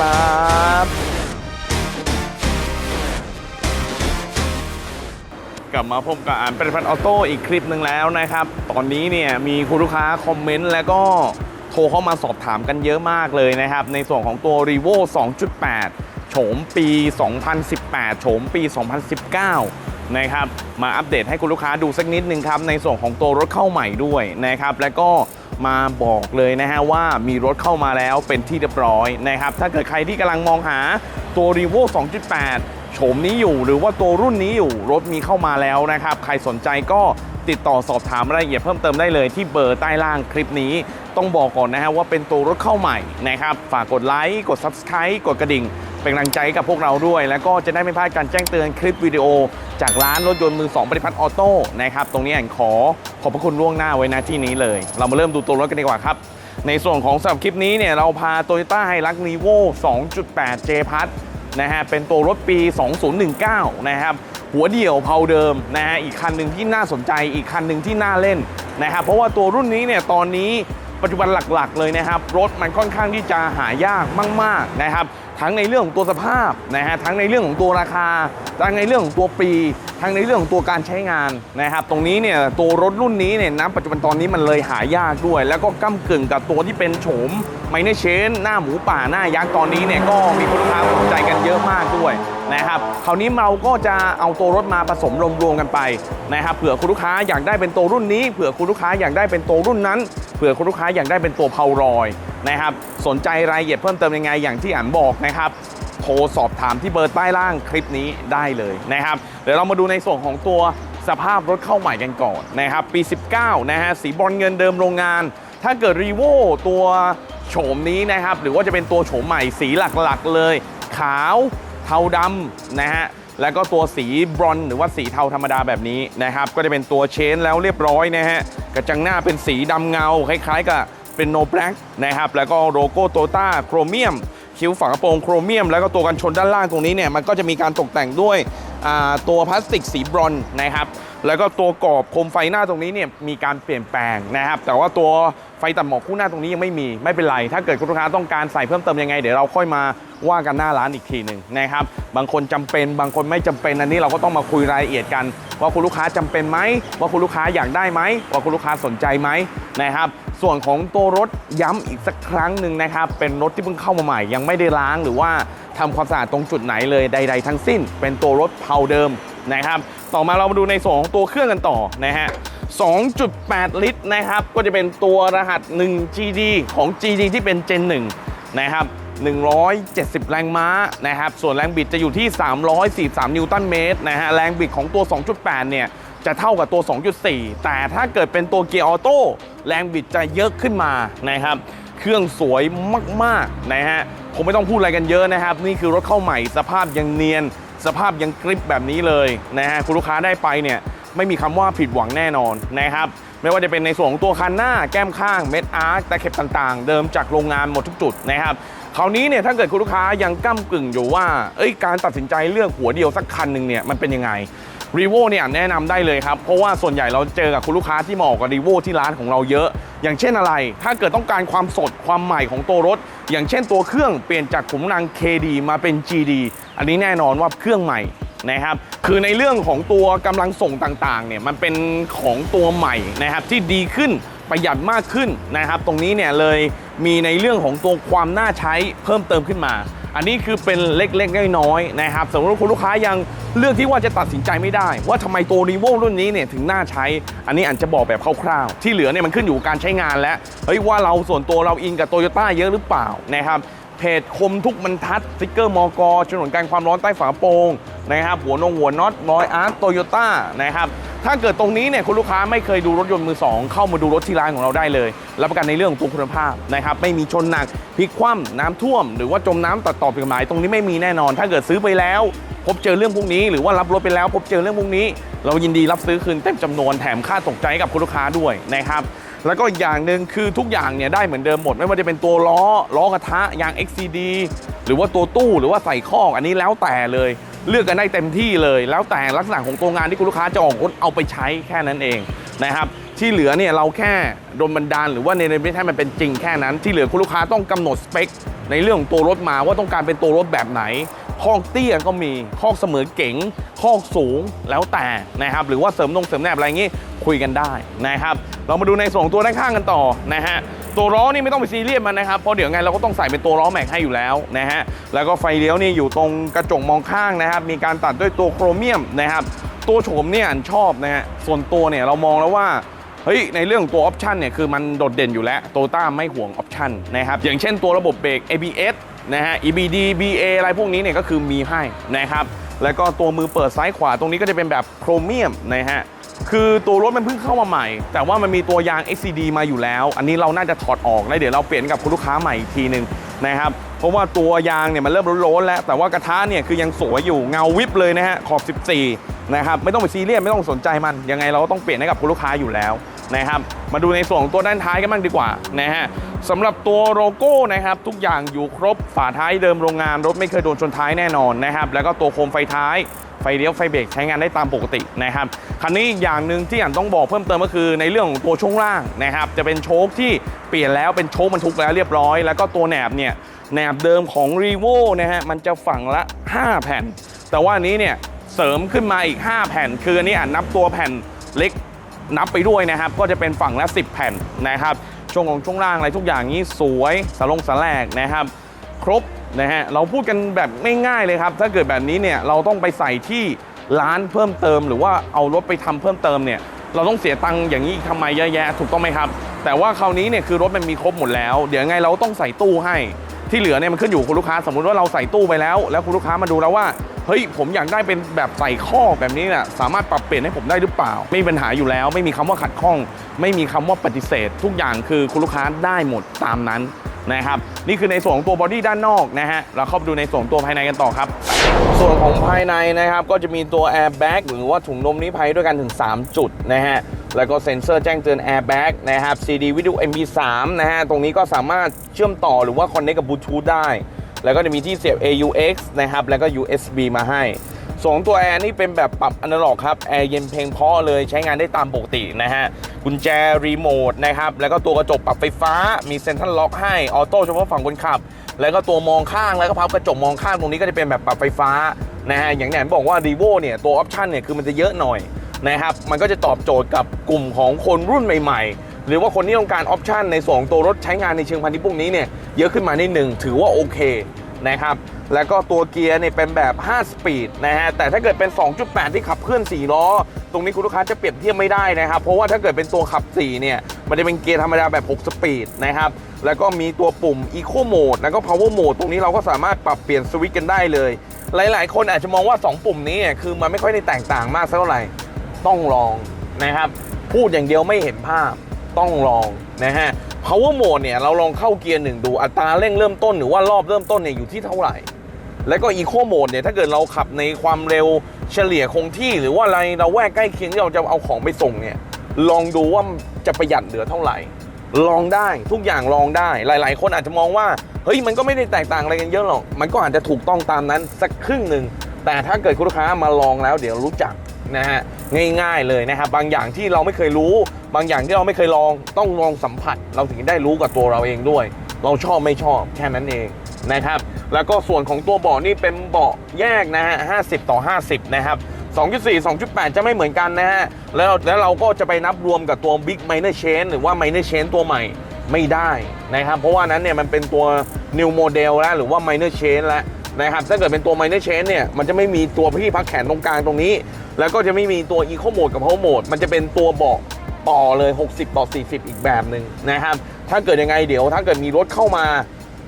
ครับ กลับมาพบกับอ่านเป็นพันออโต้อีกคลิปหนึ่งแล้วนะครับ ตอนนี้เนี่ยมีคุณลูกค้าคอมเมนต์แล้วก็โทรเข้ามาสอบถามกันเยอะมากเลยนะครับ ในส่วนของตัว r e v o 2.8 โฉมปี 2018 โฉมปี 2019 นะครับ มาอัปเดตให้คุณลูกค้าดูสักนิดนึงครับ ในส่วนของตัวรถเข้าใหม่ด้วยนะครับ แล้วก็ มาบอกเลยนะฮะว่ามีรถเข้ามาแล้วเป็นที่เรียบร้อยนะครับ ถ้าเกิดใครที่กำลังมองหาตัว r e v o 2.8 โฉมนี้อยู่หรือว่าตัวรุ่นนี้อยู่รถมีเข้ามาแล้วนะครับ ใครสนใจก็ติดต่อสอบถามรายละเอียดเพิ่มเติมได้เลยที่เบอร์ใต้ล่างคลิปนี้ ต้องบอกก่อนนะฮะว่าเป็นตัวรถเข้าใหม่นะครับ ฝากกดไลค์กด Subscribe กดกระดิ่ง เป็นกำลังใจกับพวกเราด้วย แล้วก็จะได้ไม่พลาดการแจ้งเตือนคลิปวิดีโอ จากร้านรถยนต์มือ2บริพัตรออโต้นะครับตรงนี้แอนขอขอบพระคุณล่วงหน้าไว้นะที่นี้เลย เรามาเริ่มดูตัวรถกันดีกว่าครับ ในส่วนของสำหรับคลิปนี้เนี่ยเราพา Toyota h i l u x n e v o 2.8 J p a s นะฮะเป็นตัวรถปี 2019 นะครับหัวเดี่ยวเพาเดิมนะฮะอีกคันหนึ่งที่น่าสนใจอีกคันหนึ่งที่น่าเล่นนะครับเพราะว่าตัวรุ่นนี้เนี่ยตอนนี้ปัจจุบันหลักๆ เลยนะครับ รถมันค่อนข้างที่จะหายากมาก ๆ นะครับ ทั้งในเรื่องของตัวสภาพนะฮะทั้งในเรื่องของตัวราคา ทั้งในเรื่องของตัวปี ทั้งในเรื่องของตัวการใช้งานนะครับตรงนี้เนี่ยตัวรถรุ่นนี้เนี่ยณปัจจุบันตอนนี้มันเลยหายากด้วย แล้วก็ก้ากึ่งกับตัวที่เป็นโฉมไมเนเชนหน้าหมูป่าหน้ายักษ์ตอนนี้เนี่ยก็มีคุณลูกค้าสนใจกันเยอะมากด้วยนะครับคราวนี้เราก็จะเอาตัวรถมาผสมรวมๆกันไปนะครับเผื่อคุณลูกค้าอยากได้เป็นตัวรุ่นนี้เผื่อคุณลูกค้าอยากได้เป็นตัวรุ่นนั้นเผื่อคุณลูกค้าอยากได้เป็นตัวเพารอย นะครับ สนใจรายละเอียดเพิ่มเติมยังไงอย่างที่อ่านบอกนะครับโทรสอบถามที่เบอร์ใต้ล่างคลิปนี้ได้เลยนะครับ เดี๋ยวเรามาดูในส่วนของตัวสภาพรถเข้าใหม่กันก่อนนะครับ ปี 19 นะฮะสีบรอนเงินเดิมโรงงาน ถ้าเกิดรีโวตัวโฉมนี้นะครับ หรือว่าจะเป็นตัวโฉมใหม่สีหลักๆเลย ขาวเทาดำนะฮะแล้วก็ตัวสีบรอนหรือว่าสีเทาธรรมดาแบบนี้นะครับ ก็จะเป็นตัวเชนแล้วเรียบร้อยนะฮะกระจังหน้าเป็นสีดำเงาคล้ายๆกับ เป็นโนแบล็กนะครับแล้วก็โลโก้โตต้าโครเมียมคิ้วฝากระโปรงโครเมียม แล้วก็ตัวกันชนด้านล่างตรงนี้เนี่ยมันก็จะมีการตกแต่งด้วยตัวพลาสติกสีบรอนนะครับแล้วก็ตัวกรอบโคมไฟหน้าตรงนี้เนี่ยมีการเปลี่ยนแปลงนะครับ แต่ว่าตัวไฟตัดหมอกคู่หน้าตรงนี้ยังไม่มีไม่เป็นไร ถ้าเกิดคุณลูกค้าต้องการใส่เพิ่มเติมยังไง เดี๋ยวเราค่อยมาว่ากันหน้าร้านอีกทีหนึ่งนะครับบางคนจำเป็นบางคนไม่จำเป็นอันนี้เราก็ต้องมาคุยรายละเอียดกัน ว่าคุณลูกค้าจำเป็นไหมว่าคุณลูกค้าอยากได้ไหมว่าคุณลูกค้าสนใจไหมนะครับ ส่วนของตัวรถย้ำอีกสักครั้งหนึ่งนะครับ เป็นรถที่เพิ่งเข้ามาใหม่ ยังไม่ได้ล้างหรือว่าทำความสะอาดตรงจุดไหนเลยใด ๆ ทั้งสิ้น เป็นตัวรถเพาเดิมนะครับ ต่อมาเรามาดูในส่วนของตัวเครื่องกันต่อนะฮะ2.8 ลิตรนะครับ ก็จะเป็นตัวรหัส 1 GD ของ GD ที่เป็น Gen 1 นะครับ 170 แรงม้านะครับ ส่วนแรงบิดจะอยู่ที่ 343 นิวตันเมตรนะฮะ แรงบิดของตัว 2.8 เนี่ย จะเท่ากับตัว 2.4 แต่ถ้าเกิดเป็นตัวเกียร์ออโต้แรงบิดจะเยอะขึ้นมานะครับ เครื่องสวยมากๆนะฮะคงไม่ต้องพูดอะไรกันเยอะนะครับ นี่คือรถเข้าใหม่สภาพยังเนียน สภาพยังกริปแบบนี้เลยนะฮะคุณลูกค้าได้ไปเนี่ยไม่มีคำว่าผิดหวังแน่นอนนะครับไม่ว่าจะเป็นในส่วนของตัวคันหน้าแก้มข้างเม็ดอาร์คตะเข็บต่างๆ เดิมจากโรงงานหมดทุกจุดนะครับคราวนี้เนี่ยถ้าเกิดคุณลูกค้ายังก้ากึ่งอยู่ว่าเอ้ยการตัดสินใจเลือกหัวเดียวสักคันหนึ่งเนี่ยมันเป็นยังไง รีโวเนี่ยแนะนำได้เลยครับ เพราะว่าส่วนใหญ่เราเจอกับคุณลูกค้าที่เหมาออกกับรีโวที่ร้านของเราเยอะ อย่างเช่นอะไร ถ้าเกิดต้องการความสดความใหม่ของตัวรถ อย่างเช่นตัวเครื่องเปลี่ยนจากขุมกำลัง KD มาเป็น GD อันนี้แน่นอนว่าเครื่องใหม่นะครับคือในเรื่องของตัวกำลังส่งต่างๆเนี่ยมันเป็นของตัวใหม่นะครับที่ดีขึ้นประหยัดมากขึ้นนะครับ ตรงนี้เนี่ยเลยมีในเรื่องของตัวความน่าใช้เพิ่มเติมขึ้นมา อันนี้คือเป็นเล็กๆน้อยๆนะครับสมมติว่าคุณลูกค้ายังเลือกที่ว่าจะตัดสินใจไม่ได้ ว่าทำไมตัวรีโวรุ่นนี้เนี่ยถึงน่าใช้ อันนี้อาจจะบอกแบบคร่าวๆ ที่เหลือเนี่ยมันขึ้นอยู่กับการใช้งานแล้วเฮ้ยว่าเราส่วนตัวเราอินกับโตโยต้าเยอะหรือเปล่านะครับ เพจคมทุกบรรทัดสติกเกอร์มอกฉนวนการความร้อนใต้ฝาโปรงนะครับหัวนงหัวน็อตรอยอาร์ตโตโยต้านะครับถ้าเกิดตรงนี้เนี่ยคุณลูกค้าไม่เคยดูรถยนต์มือสองเข้ามาดูรถที่ร้านของเราได้เลย รับประกันในเรื่องของตัวคุณภาพนะครับไม่มีชนหนักพลิกคว่ำน้ำท่วม หรือว่าจมน้ำตัดต่อผิดกฎหมายตรงนี้ไม่มีแน่นอน ถ้าเกิดซื้อไปแล้ว พบเจอเรื่องพวกนี้ หรือว่ารับรถไปแล้ว พบเจอเรื่องพวกนี้ เรายินดีรับซื้อคืนเต็มจำนวนแถมค่าตกใจให้กับคุณลูกค้าด้วยนะครับ แล้วก็อีกอย่างหนึ่งคือทุกอย่างเนี่ยได้เหมือนเดิมหมด ไม่ว่าจะเป็นตัวล้อล้อกระทะยาง XCD หรือว่าตัวตู้หรือว่าใส่คออันนี้แล้วแต่เลย เลือกกันได้เต็มที่เลย แล้วแต่ลักษณะของตัวงานที่คุณลูกค้าจะออกรถเอาไปใช้แค่นั้นเองนะครับที่เหลือเนี่ยเราแค่โดนบันดาลหรือว่าในในไม่ให้มันเป็นจริงแค่นั้น ที่เหลือคุณลูกค้าต้องกำหนดสเปคในเรื่องของตัวรถมาว่าต้องการเป็นตัวรถแบบไหน คอกเตี้ยก็มีคอกเสมอเก๋งคอกสูงแล้วแต่นะครับหรือว่าเสริมนงเสริมแนบอะไรอย่างงี้คุยกันได้นะครับ เรามาดูในส่วนของตัวด้านข้างกันต่อนะฮะตัวล้อนี่ไม่ต้องไปซีเรียสมันนะครับเพราะเดี๋ยวไงเราก็ต้องใส่เป็นตัวล้อแม็กให้อยู่แล้วนะฮะแล้วก็ไฟเลี้ยวนี่อยู่ตรงกระจกมองข้างนะครับ มีการตัดด้วยตัวโครเมียมนะครับ ตัวโฉมเนี่ยอันชอบนะฮะส่วนตัวเนี่ยเรามองแล้วว่าเฮ้ยในเรื่องของตัวออปชันเนี่ยคือมันโดดเด่นอยู่แล้วโตต้าไม่ห่วงออปชันนะครับอย่างเช่นตัวระบบเบรก ABS นะฮะ EBD BA อะไรพวกนี้เนี่ยก็คือมีให้นะครับ แล้วก็ตัวมือเปิดซ้ายขวาตรงนี้ก็จะเป็นแบบโครเมียมนะฮะคือตัวรถมันเพิ่งเข้ามาใหม่ แต่ว่ามันมีตัวยาง XCD มาอยู่แล้ว อันนี้เราน่าจะถอดออกแล้วเดี๋ยวเราเปลี่ยนกับคุณลูกค้าใหม่อีกทีหนึ่งนะครับ เพราะว่าตัวยางเนี่ยมันเริ่มโล้นแล้ว แต่ว่ากระทะเนี่ยคือยังสวยอยู่เงาวิบเลยนะฮะขอบ 14 นะครับ ไม่ต้องไปซีเรียสไม่ต้องสนใจมัน ยังไงเราก็ต้องเปลี่ยนให้กับคุณลูกค้าอยู่แล้ว นะครับ มาดูในส่วนของตัวด้านท้ายกันบ้างดีกว่านะฮะสำหรับตัวโลโก้นะครับ ทุกอย่างอยู่ครบฝาท้ายเดิมโรงงานรถไม่เคยโดนชนท้ายแน่นอนนะครับ แล้วก็ตัวโคมไฟท้ายไฟเลี้ยวไฟเบรกใช้งานได้ตามปกตินะครับคันนี้อย่างหนึ่งที่อ่านต้องบอกเพิ่มเติมก็คือในเรื่องของตัวช่วงล่างนะครับ จะเป็นโชคที่เปลี่ยนแล้วเป็นโชคบรรทุกแล้วเรียบร้อย แล้วก็ตัวแหนบเนี่ยแหนบเดิมของ r e v o นะฮะมันจะฝั่งละ 5 แผ่น แต่ว่านนี้เนี่ยเสริมขึ้นมาอีก 5 แผ่น คืออันนี้อ่านนับตัวแผ่นเล็ก นับไปด้วยนะครับ ก็จะเป็นฝั่งละ 10 แผ่นนะครับ ช่วงของช่วงล่างอะไรทุกอย่างนี้สวยสลงสแลกนะครับ ครบนะฮะเราพูดกันแบบง่ายๆเลยครับ ถ้าเกิดแบบนี้เนี่ยเราต้องไปใส่ที่ร้านเพิ่มเติม หรือว่าเอารถไปทำเพิ่มเติมเนี่ยเราต้องเสียตังค์อย่างนี้อีกทำไมเยอะแยะถูกต้องไหมครับ แต่ว่าคราวนี้เนี่ยคือรถมันมีครบหมดแล้ว เดี๋ยวไงเราต้องใส่ตู้ให้ที่เหลือเนี่ยมันขึ้นอยู่คุณลูกค้า สมมุติว่าเราใส่ตู้ไปแล้ว แล้วคุณลูกค้ามาดูแล้วว่า เฮ้ยผมอยากได้เป็นแบบใส่ข้อแบบนี้นี่ยสามารถปรับเปลี่ยนให้ผมได้หรือเปล่า ไม่มีปัญหาอยู่แล้ว ไม่มีคำว่าขัดข้อง ไม่มีคำว่าปฏิเสธ ทุกอย่างคือคุณลูกค้าได้หมดตามนั้นนะครับนี่คือในส่วนของตัวบอดี้ด้านนอกนะฮะเราเข้าไปดูในส่วนของตัวภายในกันต่อครับ ส่วนของภายในนะครับก็จะมีตัว airbag หรือว่าถุงลมนิรภัยด้วยกันถึง 3 จุดนะฮะแล้วก็เซ็นเซอร์แจ้งเตือน airbag นะครับ CD วิดีโอ MP3 นะฮะตรงนี้ก็สามารถเชื่อมต่อหรือว่า connect กับบลูทูธได้ แล้วก็จะมีที่เสียบ AUX นะครับ แล้วก็ USB มาให้สองตัวแอร์นี่เป็นแบบปรับอนาล็อกครับ แอร์เย็นเพลงเพราะเลยใช้งานได้ตามปกตินะฮะ กุญแจรีโมทนะครับ แล้วก็ตัวกระจกปรับไฟฟ้า มีเซ็นทรัลล็อกให้ ออโต้เฉพาะฝั่งคนขับ แล้วก็ตัวมองข้าง แล้วก็พับกระจกมองข้างตรงนี้ก็จะเป็นแบบปรับไฟฟ้านะฮะ อย่างที่ผมบอกว่า r ีโวเนี่ยตัวออปชันเนี่ยคือมันจะเยอะหน่อยนะครับ มันก็จะตอบโจทย์กับกลุ่มของคนรุ่นใหม่ๆ หรือว่าคนที่ต้องการออปชันในส่วนของตัวรถใช้งานในเชิงพาณิชย์พวกนี้เนี่ยเยอะขึ้นมานิดหนึ่งถือว่าโอเคนะครับแล้วก็ตัวเกียร์เนี่ยเป็นแบบ 5 สปีดนะฮะ แต่ถ้าเกิดเป็น 2.8 ที่ขับเคลื่อน 4 ล้อ ตรงนี้คุณลูกค้าจะเปรียบเทียบไม่ได้นะครับ เพราะว่าถ้าเกิดเป็นตัวขับ 4 เนี่ย มันจะเป็นเกียร์ธรรมดาแบบ 6 สปีดนะครับ แล้วก็มีตัวปุ่ม Eco Mode แล้วก็ Power Mode ตรงนี้เราก็สามารถปรับเปลี่ยนสวิตช์กันได้เลย หลาย ๆ คนอาจจะมองว่า 2 ปุ่มนี้คือมันไม่ค่อยได้แตกต่างมากสักเท่าไหร่ ต้องลองนะครับ พูดอย่างเดียวไม่เห็นภาพ ต้องลองนะฮะ Power Mode เนี่ยเราลองเข้าเกียร์หนึ่งดูอัตราเร่งเริ่มต้นหรือว่ารอบเริ่มต้นเนี่ยอยู่ที่เท่าไหร่ แล้วก็อีโคโหมดเนี่ยถ้าเกิดเราขับในความเร็วเฉลี่ยคงที่หรือว่าอะไรเราแวกใกล้เคียงที่เราจะเอาของไปส่งเนี่ยลองดูว่าจะประหยัดเหลือเท่าไหร่ ลองได้ทุกอย่างลองได้หลาย ๆ คนอาจจะมองว่าเฮ้ยมันก็ไม่ได้แตกต่างอะไรกันเยอะหรอก มันก็อาจจะถูกต้องตามนั้นสักครึ่งหนึ่งแต่ถ้าเกิดคุณลูกค้ามาลองแล้วเดี๋ยวรู้จัก นะฮะง่ายๆเลยนะครับบางอย่างที่เราไม่เคยรู้ บางอย่างที่เราไม่เคยลองต้องลองสัมผัส เราถึงได้รู้กับตัวเราเองด้วย เราชอบไม่ชอบแค่นั้นเองนะครับ แล้วก็ส่วนของตัวเบาะนี่เป็นเบาะแยกนะฮะ50 ต่อ 50 นะครับ 2.4 2.8 จะไม่เหมือนกันนะฮะ แล้วแล้วเราก็จะไปนับรวมกับตัว Big Minor Chain หรือว่า Minor Chain ตัวใหม่ไม่ได้นะครับ เพราะว่านั้นเนี่ยมันเป็นตัว New Model แล้วหรือว่า Minor Chain แล้ว นะครับถ้าเกิดเป็นตัว Minor Change เนี่ยมันจะไม่มีตัวพี่พักแขนตรงกลางตรงนี้ แล้วก็จะไม่มีตัว Eco Mode กับ Power Mode มันจะเป็นตัวเบาะต่อเลย 60 ต่อ 40 อีกแบบหนึ่งนะครับถ้าเกิดยังไงเดี๋ยวถ้าเกิดมีรถเข้ามา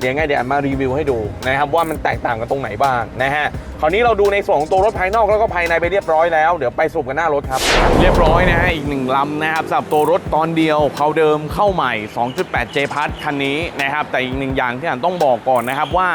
เดี๋ยวยังไงเดี๋ยวมารีวิวให้ดูนะครับว่ามันแตกต่างกันตรงไหนบ้างนะฮะคราวนี้เราดูในส่วนของตัวรถภายนอกแล้วก็ภายในไปเรียบร้อยแล้ว เดี๋ยวไปสรุปกันหน้ารถครับ เรียบร้อยนะฮะอีกหนึ่งลำนะครับสำหรับตัวรถตอนเดียวเขาเดิมเข้าใหม่ 2.8 J p a s คันนี้นะครับแต่อีกหนึ่งอย่างที่อ่านต้องบอกก่อนนะครับว่า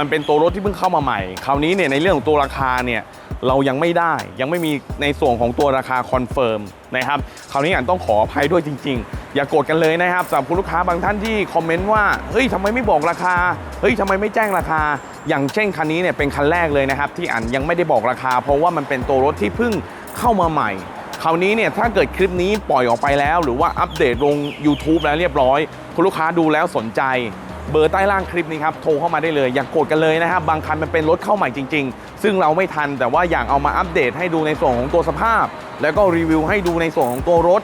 มันเป็นตัวรถที่เพิ่งเข้ามาใหม่ คราวนี้เนี่ยในเรื่องของตัวราคาเนี่ยเรายังไม่ได้ยังไม่มีในส่วนของตัวราคาคอนเฟิร์มนะครับคราวนี้อ่านต้องขออภัยด้วยจริง ๆ อย่ากโกรธกันเลยนะครับสำหรับคุณลูกค้าบางท่านที่คอมเมนต์ว่าเฮ้ยทำไมไม่บอกราคาเฮ้ยทำไมไม่แจ้งราคา อย่างเช่นคันนี้เนี่ยเป็นคันแรกเลยนะครับที่อ่านยังไม่ได้บอกราคา เพราะว่ามันเป็นตัวรถที่เพิ่งเข้ามาใหม่คราวนี้เนี่ยถ้าเกิดคลิปนี้ปล่อยออกไปแล้ว หรือว่าอัปเดตลง YouTube แล้วเรียบร้อย คุณลูกค้าดูแล้วสนใจ เบอร์ใต้ล่างคลิปนี้ครับโทรเข้ามาได้เลย อย่ากโกรธกันเลยนะครับบางคันมันเป็นรถเข้าใหม่จริง ๆ ซึ่งเราไม่ทันแต่ว่าอยากเอามาอัปเดตให้ดูในส่วนของตัวสภาพ แล้วก็รีวิวให้ดูในส่วนของตัวรถ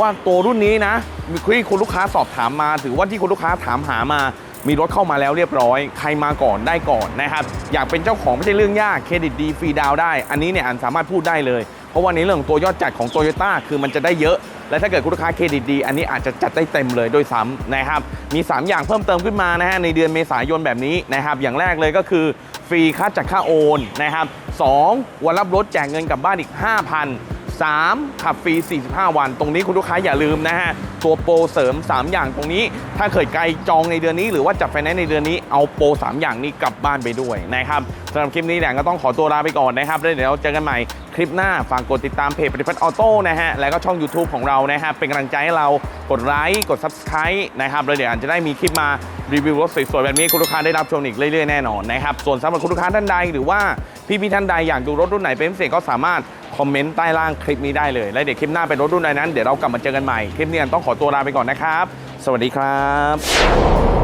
ว่าตัวรุ่นนี้นะมีที่คุณลูกค้าสอบถามมา ถือว่าที่คุณลูกค้าถามหามา มีรถเข้ามาแล้วเรียบร้อย ใครมาก่อนได้ก่อนนะครับอยากเป็นเจ้าของไม่ใช่เรื่องยากเครดิตดีฟรีดาวได้ อันนี้เนี่ยอันสามารถพูดได้เลย เพราะว่าในเรื่องตัวยอดจัดของโตโยต้าคือมันจะได้เยอะ และถ้าเกิดคุณลูกค้าเครดิตดี อันนี้อาจจะจัดได้เต็มเลยโดยซ้ำนะครับมี 3 อย่างเพิ่มเติมขึ้นมานะฮะในเดือนเมษายนแบบนี้นะครับอย่างแรกเลยก็คือฟรีค่าจัดค่าโอนนะครับสองวันรับรถแจกเงินกลับบ้านอีก 5,000 3 ขับฟรี 45 วัน ตรงนี้คุณลูกค้าอย่าลืมนะฮะ ตัวโปรเสริม 3 อย่างตรงนี้ ถ้าเคยไกลจองในเดือนนี้ หรือว่าจัดไฟแนนซ์ในเดือนนี้เอาโปร 3 อย่างนี้กลับบ้านไปด้วยนะครับสำหรับคลิปนี้แหละก็ต้องขอตัวลาไปก่อนนะครับแล้วเดี๋ยวเจอกันใหม่คลิปหน้าฝากกดติดตามเพจปฏิพัฒน์ออโต้นะฮะแล้วก็ช่อง YouTube ของเรานะฮะเป็นกำลังใจให้เรากดไลค์กด Subscribe นะครับแล้วเดี๋ยวอาจจะได้มีคลิปมารีวิวรถสวยๆแบบนี้ให้คุณลูกค้าได้รับชมอีกเรื่อยๆแน่นอนนะครับส่วนสำหรับคุณลูกค้าท่านใดหรือว่า พี่ๆท่านใดอยากดูรถรุ่นไหนเป็นพิเศษก็สามารถคอมเมนต์ใต้ล่างคลิปนี้ได้เลยและเดี๋ยวคลิปหน้าเป็นรถรุ่นใดนั้นเดี๋ยวเรากลับมาเจอกันใหม่คลิปนี้ต้องขอตัวลาไปก่อนนะครับ สวัสดีครับ